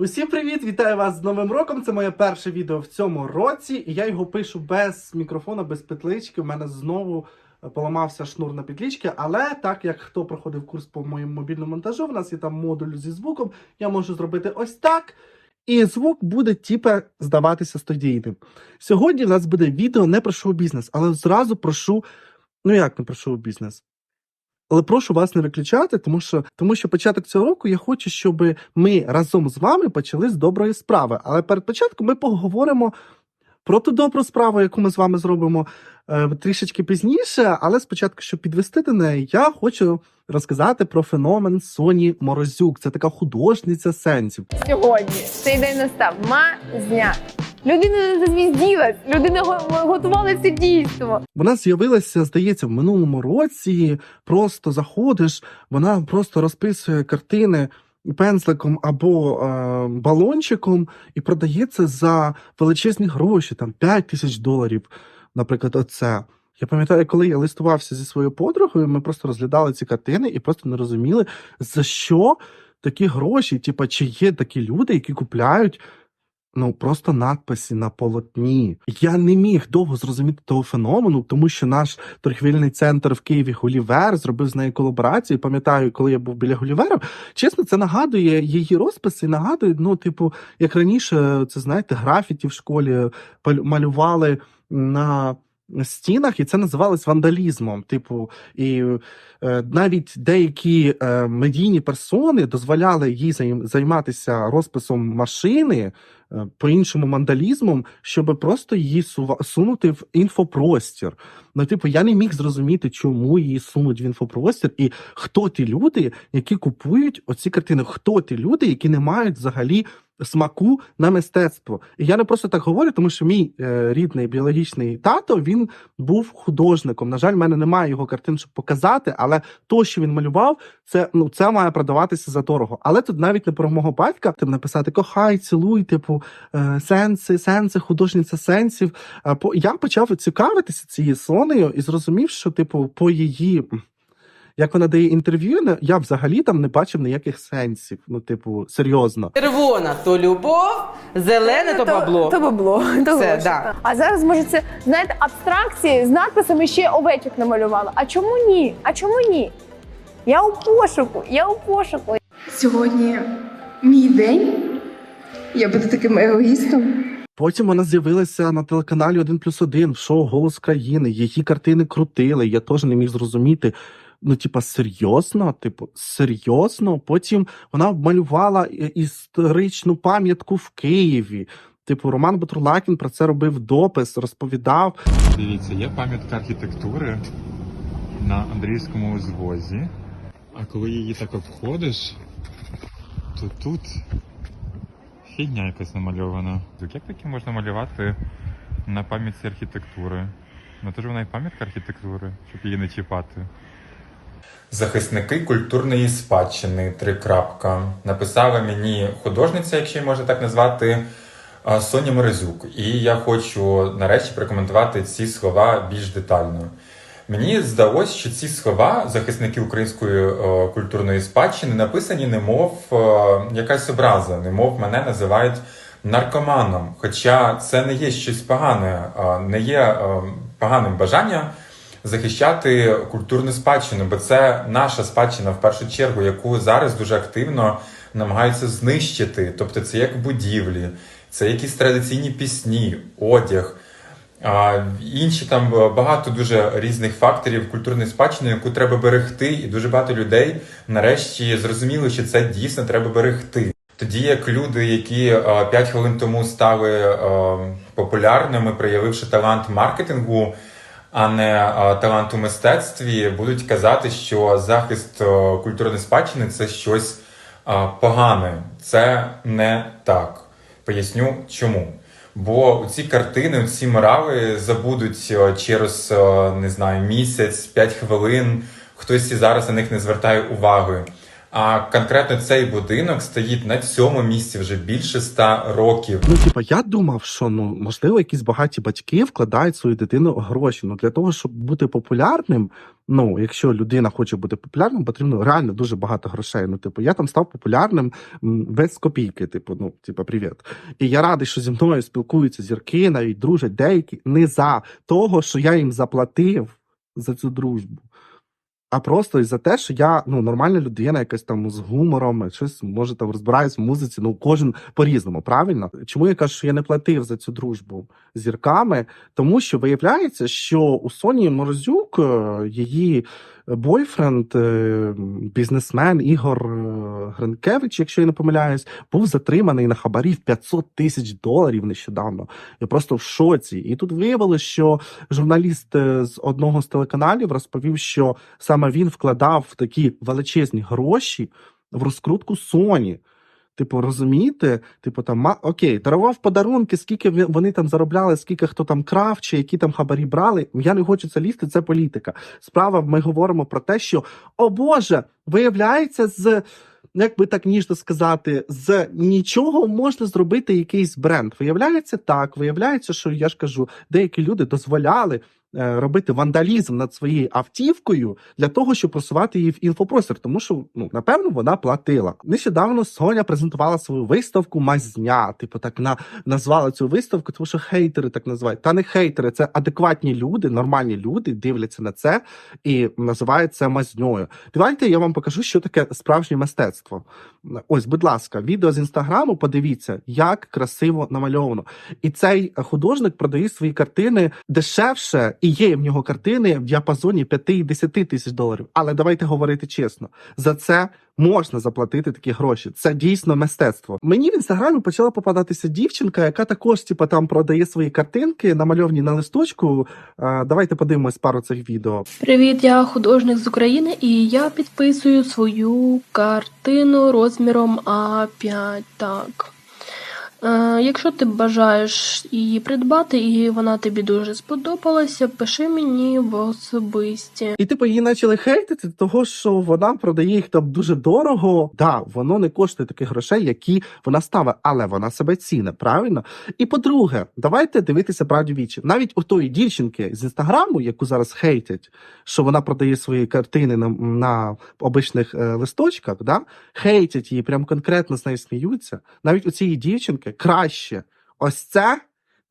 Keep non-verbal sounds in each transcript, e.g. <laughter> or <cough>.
Усім привіт! Вітаю вас з Новим роком. Це моє перше відео в цьому році, і я його пишу без мікрофона, без петлички. У мене знову е, поламався шнур на петлички, але так як хто проходив курс по моєму мобільному монтажу, в нас є там модуль зі звуком, я можу зробити ось так. І звук буде типа здаватися студійним. Сьогодні в нас буде відео не про шоу-бізнес, але зразу прошу, ну як не про шоу-бізнес? Але прошу вас не виключати, тому що тому що початок цього року я хочу, щоб ми разом з вами почали з доброї справи. Але перед початком ми поговоримо про ту добру справу, яку ми з вами зробимо е, трішечки пізніше. Але спочатку, щоб підвести до неї, я хочу розказати про феномен Соні Морозюк. Це така художниця сенсів. сьогодні цей день настав. Мазня. Людина не зазвізділась, людина готувала це дійство. Вона з'явилася, здається, в минулому році. Просто заходиш, вона просто розписує картини пензликом або е, балончиком і продається за величезні гроші, там 5 тисяч доларів. Наприклад, оце. Я пам'ятаю, коли я листувався зі своєю подругою, ми просто розглядали ці картини і просто не розуміли, за що такі гроші, типа, чи є такі люди, які купляють ну просто надписи на полотні. Я не міг довго зрозуміти того феномену, тому що наш торгівельний центр в Києві Гулівер зробив з нею колаборацію. Пам'ятаю, коли я був біля Гулівера. Чесно, це нагадує її розписи. Нагадує, ну, типу, як раніше, це знаєте, графіті в школі малювали на. Стінах і це називалось вандалізмом. Типу, і е, навіть деякі е, медійні персони дозволяли їй займатися розписом машини, по-іншому мандалізмом, щоб просто її сунути в інфопростір. Ну, типу, я не міг зрозуміти, чому її сунуть в інфопростір, і хто ті люди, які купують оці картини, хто ті люди, які не мають взагалі. Смаку на мистецтво, і я не просто так говорю, тому що мій е, рідний біологічний тато він був художником. На жаль, в мене немає його картин, щоб показати, але то, що він малював, це ну це має продаватися за дорого. Але тут навіть не про мого батька тим написати кохай, цілуй, типу е, сенси, сенси, художниця сенсів. Е, я почав цікавитися цією сонею і зрозумів, що типу по її. Як вона дає інтерв'ю, я взагалі там не бачив ніяких сенсів. Ну, типу, серйозно. Червона то любов, зелене то бабло. То бабло. То Все, гроші. да. А зараз може це знаєте абстракції з надписами ще овечок намалювала. А чому ні? А чому ні? Я у пошуку, я у пошуку. Сьогодні мій день. Я буду таким егоїстом. Потім вона з'явилася на телеканалі 1 плюс 1 в шоу Голос країни. Її картини крутили. Я теж не міг зрозуміти. Ну, типа, серйозно? Типу, серйозно? Потім вона малювала історичну пам'ятку в Києві. Типу, Роман Батурлакін про це робив допис, розповідав. Дивіться, є пам'ятка архітектури на Андріївському узвозі. А коли її так обходиш, то тут фігня якась намальована. Як таке можна малювати на пам'ятці архітектури? Ну то ж вона і пам'ятка архітектури, щоб її не чіпати. Захисники культурної спадщини. Три крапка. Написала мені художниця, якщо її можна так назвати, Соня Морозюк. І я хочу нарешті прокоментувати ці слова більш детально. Мені здалося, що ці слова, захисники української е, культурної спадщини, написані немов е, якась образа, немов мене називають наркоманом. Хоча це не є щось погане, не є е, поганим бажанням захищати культурну спадщину, бо це наша спадщина в першу чергу, яку зараз дуже активно намагаються знищити. Тобто, це як будівлі, це якісь традиційні пісні, одяг. Інші там е, багато дуже різних факторів культурної спадщини, яку треба берегти, і дуже багато людей нарешті зрозуміли, що це дійсно треба берегти. Тоді як люди, які 5 хвилин тому стали е, популярними, проявивши талант маркетингу, а не е, талант у мистецтві, будуть казати, що захист е, культурної спадщини це щось е, погане. Це не так. Поясню чому. Бо ці картини, ці морали забудуть е, через е, не знаю місяць, 5 хвилин. Хтось і зараз на них не звертає уваги. А конкретно цей будинок стоїть на цьому місці вже більше ста років. Ну, типа, я думав, що ну можливо, якісь багаті батьки вкладають свою дитину гроші. Ну для того, щоб бути популярним. Ну, якщо людина хоче бути популярним, потрібно реально дуже багато грошей. Ну, типу, я там став популярним м, без копійки. Типу, ну, типу, привіт. І я радий, що зі мною спілкуються зірки, навіть дружать деякі не за того, що я їм заплатив за цю дружбу. А просто із-за те, що я ну нормальна людина, якась там з гумором, щось може там розбираюсь в музиці. Ну кожен по-різному, правильно? Чому я кажу, що я не платив за цю дружбу зірками? Тому що виявляється, що у Соні Морозюк е, її бойфренд, е, бізнесмен Ігор е, Гринкевич, якщо я не помиляюсь, був затриманий на хабарі в 500 тисяч доларів нещодавно. Я просто в шоці. І тут виявилося, що журналіст е, з одного з телеканалів розповів, що саме він вкладав такі величезні гроші в розкрутку Sony. Типу, розумієте? Типу, там ма- окей, дарував подарунки, скільки вони там заробляли, скільки хто там крав, чи які там хабарі брали. Я не хочу це лізти, це політика. Справа, ми говоримо про те, що о Боже, виявляється, з як би так ніжно сказати, з нічого можна зробити якийсь бренд. Виявляється так, виявляється, що я ж кажу, деякі люди дозволяли. Е, Робити вандалізм над своєю автівкою для того, щоб просувати її в інфопростір, тому що ну напевно вона платила. Нещодавно Соня презентувала свою виставку Мазня. Типу, так на назвала цю виставку, тому що хейтери так називають. Та не хейтери, це адекватні люди, нормальні люди дивляться на це і називають це мазньою. Давайте я вам покажу, що таке справжнє мистецтво. Ось, будь ласка, відео з інстаграму. Подивіться, як красиво намальовано. І цей художник продає свої картини дешевше, і є в нього картини в діапазоні 5 і 10 тисяч доларів. Але давайте говорити чесно, за це можна заплатити такі гроші. Це дійсно мистецтво. Мені в інстаграмі почала попадатися дівчинка, яка також, типа, там продає свої картинки, намальовані на листочку. Давайте подивимось пару цих відео. Привіт, я художник з України і я підписую свою картину розміром А5. Так. Е, якщо ти бажаєш її придбати і вона тобі дуже сподобалася, пиши мені в особисті. І типу її почали хейтити, того що вона продає їх там дуже дорого. Да, воно не коштує таких грошей, які вона ставить, але вона себе ціни, правильно? І по-друге, давайте дивитися правді вічі. Навіть у тої дівчинки з інстаграму, яку зараз хейтять, що вона продає свої картини на, на обичних е, листочках, да? хейтять її, прям конкретно з нею сміються. Навіть у цієї дівчинки краще ось це,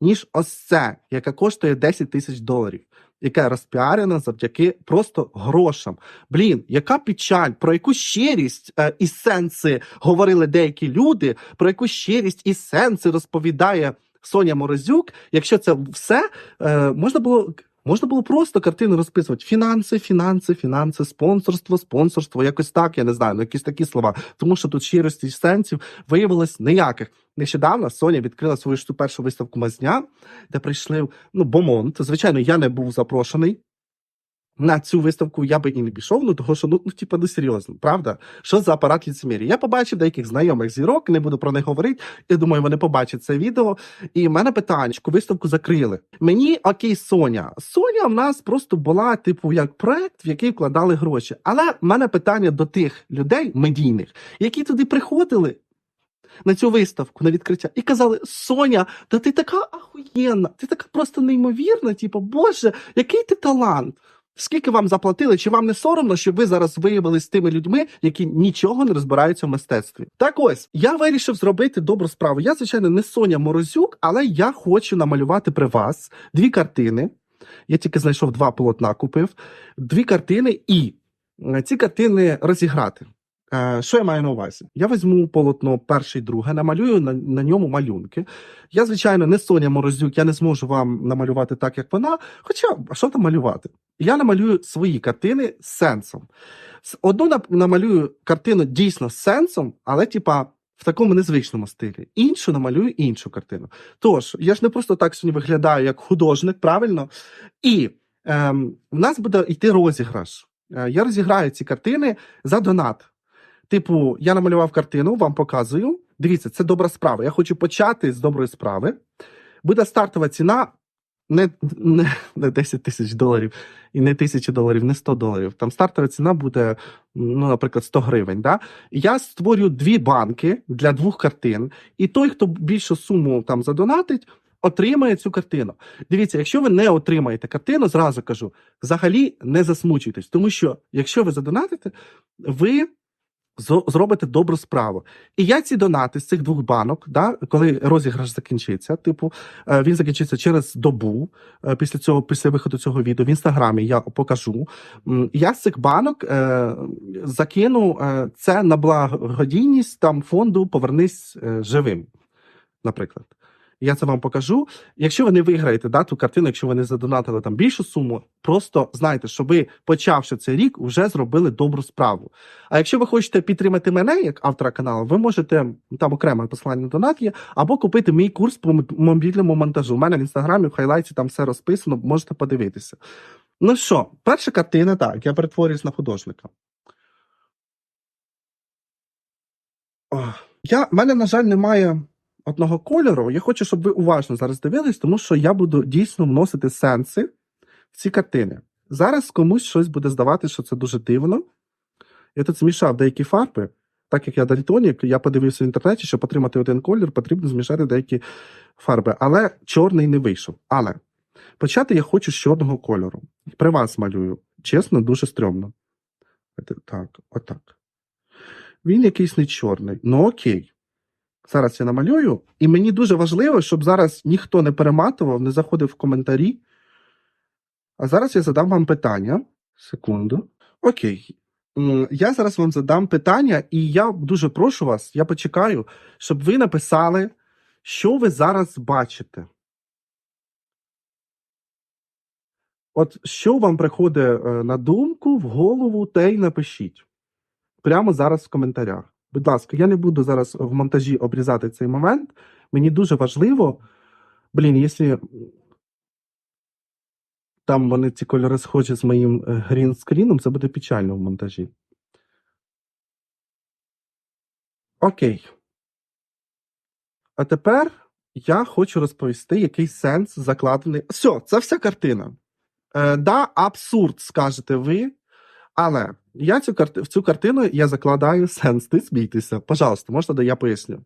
ніж ось це, яка коштує 10 тисяч доларів яка розпіарена завдяки просто грошам. Блін, яка печаль, про яку щирість е, і сенси говорили деякі люди, про яку щирість і сенси розповідає Соня Морозюк, якщо це все е, можна було. Можна було просто картину розписувати: фінанси, фінанси, фінанси, спонсорство, спонсорство, якось так, я не знаю, ну якісь такі слова. Тому що тут щирості сенсів виявилось ніяких. Нещодавно Соня відкрила свою першу виставку Мазня, де прийшли ну, Бомонт. Звичайно, я не був запрошений. На цю виставку я би і не пішов, ну того що ну, ну типа, ну серйозно, правда? Що за апарат ліцемір'я? Я побачив деяких знайомих зірок, не буду про них говорити. Я думаю, вони побачать це відео. І в мене питання, виставку закрили. Мені окей, Соня. Соня в нас просто була, типу, як проект, в який вкладали гроші. Але в мене питання до тих людей медійних, які туди приходили. На цю виставку на відкриття і казали: Соня, та ти така ахуєнна, ти така просто неймовірна. Типу, Боже, який ти талант! Скільки вам заплатили? Чи вам не соромно, що ви зараз виявилися тими людьми, які нічого не розбираються в мистецтві? Так ось я вирішив зробити добру справу. Я, звичайно, не Соня Морозюк, але я хочу намалювати при вас дві картини. Я тільки знайшов два полотна, купив дві картини, і е, ці картини розіграти. Е, Що я маю на увазі? Я візьму полотно перше і друге, намалюю на, на ньому малюнки. Я, звичайно, не Соня Морозюк, я не зможу вам намалювати так, як вона. Хоча, а що там малювати? Я намалюю свої картини з сенсом. Одну намалюю картину дійсно з сенсом, але типа. В такому незвичному стилі. Іншу намалюю іншу картину. Тож, я ж не просто так сьогодні виглядаю як художник, правильно? І ем, в нас буде йти розіграш. Е, я розіграю ці картини за донат. Типу, я намалював картину, вам показую. Дивіться, це добра справа. Я хочу почати з доброї справи. Буде стартова ціна не, не, не 10 тисяч доларів і не тисячі доларів, не 100 доларів. Там стартова ціна буде, ну, наприклад, 100 гривень. Да? Я створю дві банки для двох картин, і той, хто більшу суму там задонатить, отримає цю картину. Дивіться, якщо ви не отримаєте картину, зразу кажу, взагалі не засмучуйтесь, тому що якщо ви задонатите, ви зробите добру справу. І я ці донати з цих двох банок, да, коли розіграш закінчиться, типу, е, він закінчиться через добу е, після цього, після виходу цього відео. В інстаграмі я покажу. Я з цих банок е, закину е, це на благодійність там фонду Повернись живим, наприклад. Я це вам покажу. Якщо ви не виграєте да, ту картину, якщо ви не задонатили там більшу суму, просто знайте, що ви, почавши цей рік, вже зробили добру справу. А якщо ви хочете підтримати мене як автора каналу, ви можете там окреме посилання на донат є, або купити мій курс по мобільному монтажу. У мене в інстаграмі, в хайлайті там все розписано, можете подивитися. Ну що, перша картина, так, я перетворююсь на художника. Я, в мене, на жаль, немає одного кольору. Я хочу, щоб ви уважно зараз дивились, тому що я буду дійсно вносити сенси в ці картини. Зараз комусь щось буде здавати, що це дуже дивно. Я тут змішав деякі фарби. Так як я дальтонік, я подивився в інтернеті, щоб отримати один колір, потрібно змішати деякі фарби. Але чорний не вийшов. Але почати я хочу з чорного кольору. При вас малюю. Чесно, дуже стрьомно. Так, отак. Він якийсь не чорний. Ну окей. Зараз я намалюю. І мені дуже важливо, щоб зараз ніхто не перематував, не заходив в коментарі. А зараз я задам вам питання. Секунду. Окей. Я зараз вам задам питання, і я дуже прошу вас, я почекаю, щоб ви написали, що ви зараз бачите. От що вам приходить е, на думку, в голову, те й напишіть. Прямо зараз в коментарях. Будь ласка, я не буду зараз в монтажі обрізати цей момент. Мені дуже важливо. Блін, якщо там вони ці кольори схожі з моїм е, грінскріном, це буде печально в монтажі. Окей. А тепер я хочу розповісти, який сенс закладений. Все, це вся картина. Е, да, абсурд, скажете ви. Але я цю карти... в цю картину я закладаю сенс. Не смійтеся. Пожалуйста, можна, да я поясню.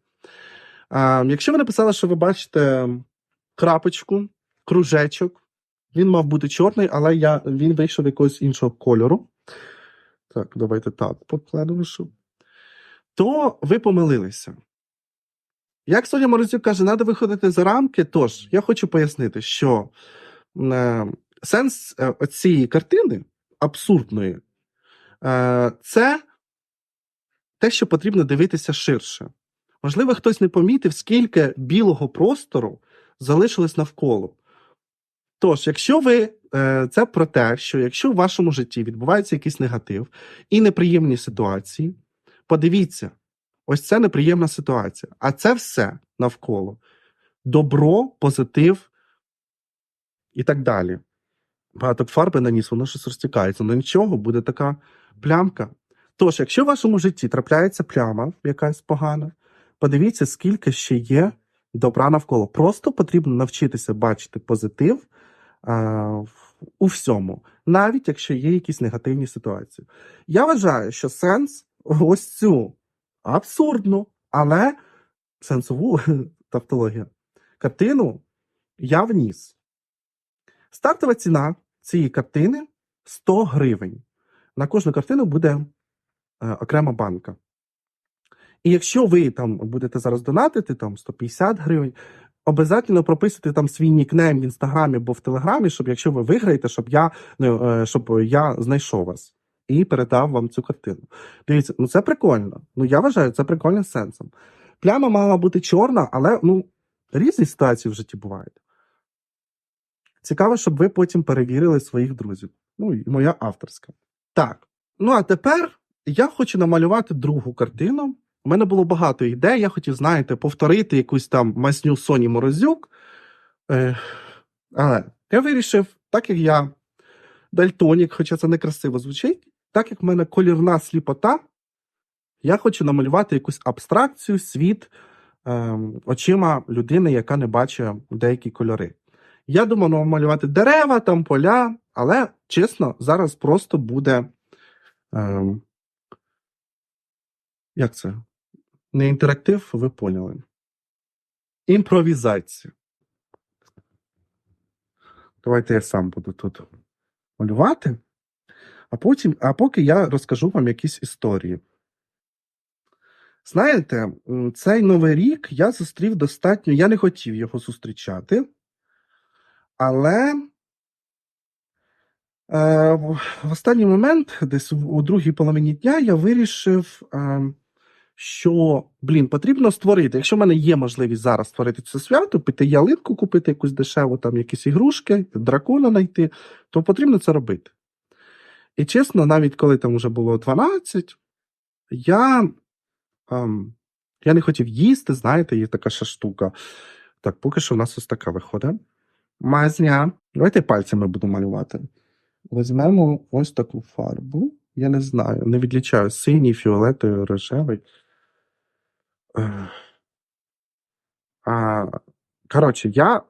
Е, якщо ви написали, що ви бачите крапочку, кружечок, він мав бути чорний, але я... він вийшов якогось іншого кольору. Так, давайте так покладемо, щоб. То ви помилилися. Як Соня Морозюк каже, треба виходити за рамки. Тож, я хочу пояснити, що е, сенс е, цієї картини абсурдної, це те, що потрібно дивитися ширше. Можливо, хтось не помітив, скільки білого простору залишилось навколо. Тож, якщо ви е, це про те, що якщо в вашому житті відбувається якийсь негатив і неприємні ситуації, подивіться, ось це неприємна ситуація. А це все навколо добро, позитив і так далі. Багато фарби наніс, воно щось розтікається. Ну нічого, буде така плямка. Тож, якщо в вашому житті трапляється пляма якась погана, подивіться, скільки ще є добра навколо. Просто потрібно навчитися бачити позитив а, у всьому, навіть якщо є якісь негативні ситуації. Я вважаю, що сенс ось цю абсурдну, але сенсову <laughs> тавтологія картину я вніс. Стартова ціна цієї картини 100 гривень. На кожну картину буде е, окрема банка. І якщо ви там будете зараз донатити там 150 гривень, обов'язково прописуйте там свій нікнейм в інстаграмі або в телеграмі, щоб якщо ви виграєте, щоб я, ну, е, щоб я знайшов вас і передав вам цю картину. Дивіться, ну це прикольно. Ну я вважаю, це прикольним сенсом. Пляма мала бути чорна, але ну різні ситуації в житті бувають. Цікаво, щоб ви потім перевірили своїх друзів. Ну, і моя авторська. Так. Ну а тепер я хочу намалювати другу картину. У мене було багато ідей. Я хотів, знаєте, повторити якусь там масню Соні Морозюк. Е, але я вирішив, так як я дальтонік, хоча це некрасиво звучить, так як в мене колірна сліпота, я хочу намалювати якусь абстракцію, світ ем, очима людини, яка не бачить деякі кольори. Я думав намалювати дерева, там поля, але чесно, зараз просто буде. Ем, як це? Не інтерактив, ви поняли. Імпровізація. Давайте я сам буду тут малювати. А потім, а поки я розкажу вам якісь історії. Знаєте, цей новий рік я зустрів достатньо. Я не хотів його зустрічати, але е, в в останній момент, десь у у другій половині дня, я вирішив, е, що блін, потрібно створити. Якщо в мене є можливість зараз створити це свято, піти ялинку купити якусь дешеву, там якісь ігрушки, дракона знайти, то потрібно це робити. І чесно, навіть коли там вже було 12, я, ем, я не хотів їсти, знаєте, є така ще штука. Так, поки що в нас ось така виходить. Мазня. Давайте пальцями буду малювати. Візьмемо ось таку фарбу. Я не знаю, не відлічаю синій, фіолетовий, рожевий. А, коротше, я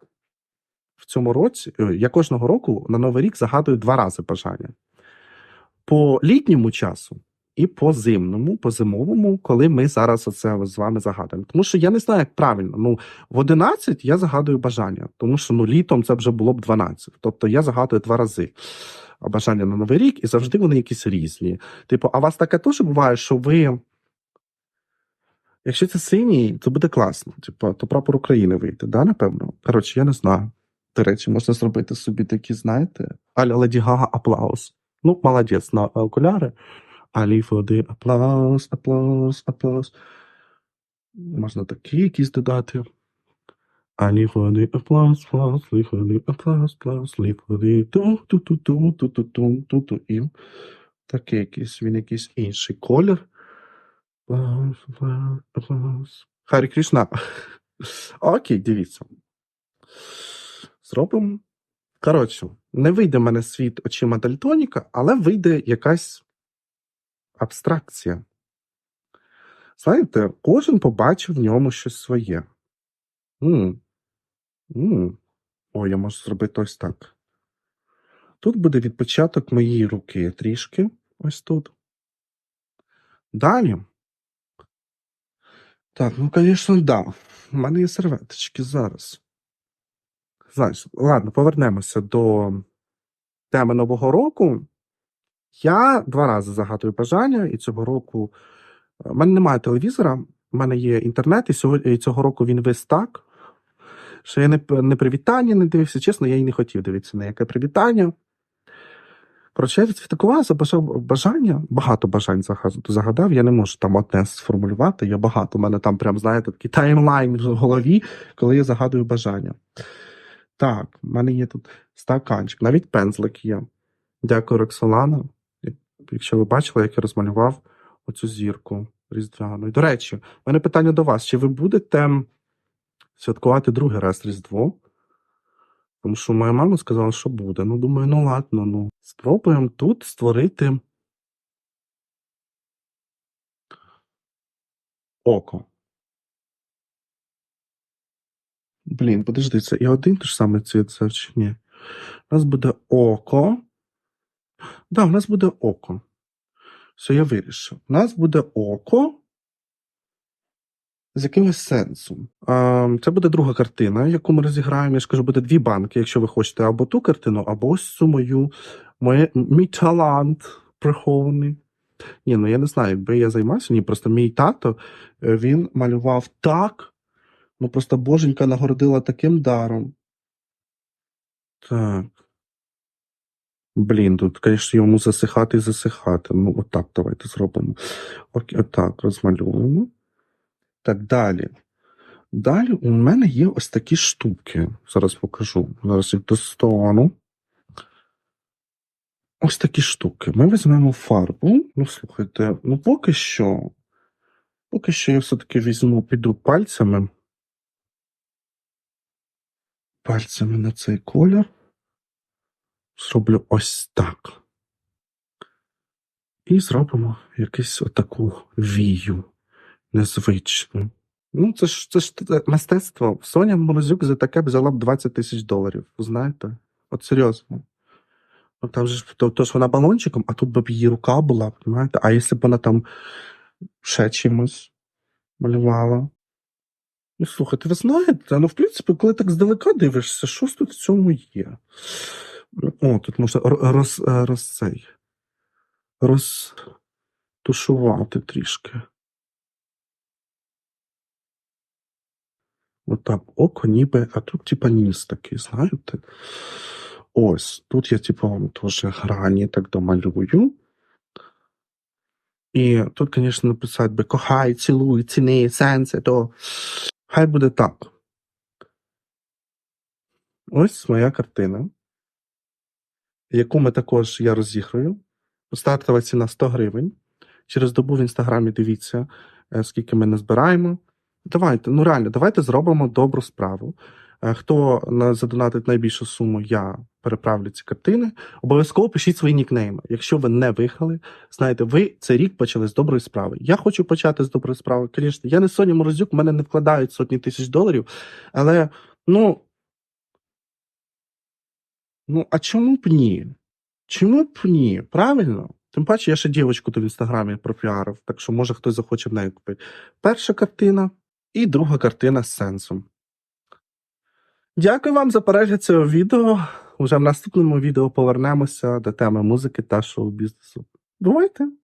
в цьому році, е, я кожного року на Новий рік загадую два рази бажання. По літньому часу і по зимному, по зимовому, коли ми зараз оце з вами загадуємо. Тому що я не знаю, як правильно. Ну, в 11 я загадую бажання, тому що ну, літом це вже було б 12. Тобто я загадую два рази бажання на Новий рік, і завжди вони якісь різні. Типу, а у вас таке теж буває, що ви. Якщо це синій, то буде класно. Типу, то прапор України вийде, да, напевно? Коротше, я не знаю. До речі, можна зробити собі такі, знаєте, аля Леді Гага аплаус. Ну, молодець на окуляри. Алі води, аплаус, аплаус, аплаус. Можна такі якісь додати. Алі води, аплаус, аплаус, лі води, аплаус, аплаус, лі води, ту ту ту ту ту ту ту ту ту і такий якийсь, він якийсь інший колір. Харі Кришна. Окей, дивіться. Зробимо. Коротше, не вийде в мене світ очима Дальтоніка, але вийде якась абстракція. Знаєте, кожен побачив в ньому щось своє. О, я можу зробити ось так. Тут буде відпочаток моєї руки трішки. Ось тут. Далі. Так, ну, звісно, да. У мене є серветочки зараз. Знаєш, ладно, повернемося до теми Нового року. Я два рази загадую бажання, і цього року в мене немає телевізора, в мене є інтернет, і цього року він весь так. Що я не, не привітання не дивився. Чесно, я і не хотів дивитися на яке привітання. Коротше, я відсвяткував, забажав бажання, багато бажань загадав. Я не можу там одне сформулювати. Я багато. У мене там прям, знаєте, такий таймлайн в голові, коли я загадую бажання. Так, в мене є тут стаканчик, навіть пензлик є. Дякую, Роксолана. Якщо ви бачили, як я розмалював оцю зірку різдвяну. І, до речі, в мене питання до вас: чи ви будете святкувати другий раз Різдво? Тому що моя мама сказала, що буде. Ну, думаю, ну ладно, ну. Спробуємо тут створити око. Блін, подожди, і один той ж самий цвіт це чи ні? У нас буде око. Да, у нас буде око. Все, я вирішив. У нас буде око з якимось сенсом. Це буде друга картина, яку ми розіграємо. Я ж кажу, буде дві банки, якщо ви хочете або ту картину, або ось цю мою, моє, мій талант прихований. Ні, ну я не знаю, якби я займався, ні, просто мій тато е, він малював так. Ну просто боженька нагородила таким даром. Так. Блін, тут, звісно, йому засихати і засихати. Ну, отак давайте зробимо. Окей, отак, розмалюємо. Так, далі. Далі у мене є ось такі штуки. Зараз покажу. Зараз їх достану. Ось такі штуки. Ми візьмемо фарбу. Ну, слухайте, ну поки що. Поки що я все-таки візьму, піду пальцями. Пальцями на цей колір. Зроблю ось так. І зробимо якусь отаку вію незвичну. Ну, це ж це ж мистецтво. Соня Морозюк за таке б взяла б 20 тисяч доларів. Знаєте? От серйозно. Ну, там же то, то ж вона балончиком, а тут б її рука була, розумієте? А якщо б вона там ще чимось малювала? Ну, слухайте, ви знаєте, ну, в принципі, коли так здалека дивишся, що тут в цьому є? О, тут можна ро- роз, е, роз, цей, розтушувати трішки. Отак, око ніби, а тут типа ніс такий, знаєте? Ось, тут я типу вам теж грані так домалюю. І тут, звісно, написати би кохай, цілуй, ціни, сенси, то хай буде так. Ось моя картина, яку ми також я розіграю. Стартова ціна 100 гривень. Через добу в інстаграмі дивіться, е, скільки ми назбираємо. Давайте, ну реально, давайте зробимо добру справу. Е, Хто задонатить найбільшу суму, я переправлю ці картини. Обов'язково пишіть свої нікнейми. Якщо ви не виграли, знаєте, ви цей рік почали з доброї справи. Я хочу почати з доброї справи. Звісно, я не Соня Морозюк, в мене не вкладають сотні тисяч доларів, але ну. Ну, а чому б ні? Чому б ні? Правильно? Тим паче, я ще дівчинку то в інстаграмі пропіарив, так що може хтось захоче в неї купити. Перша картина і друга картина з сенсом. Дякую вам за перегляд цього відео. Уже в наступному відео повернемося до теми музики та шоу-бізнесу. Бувайте!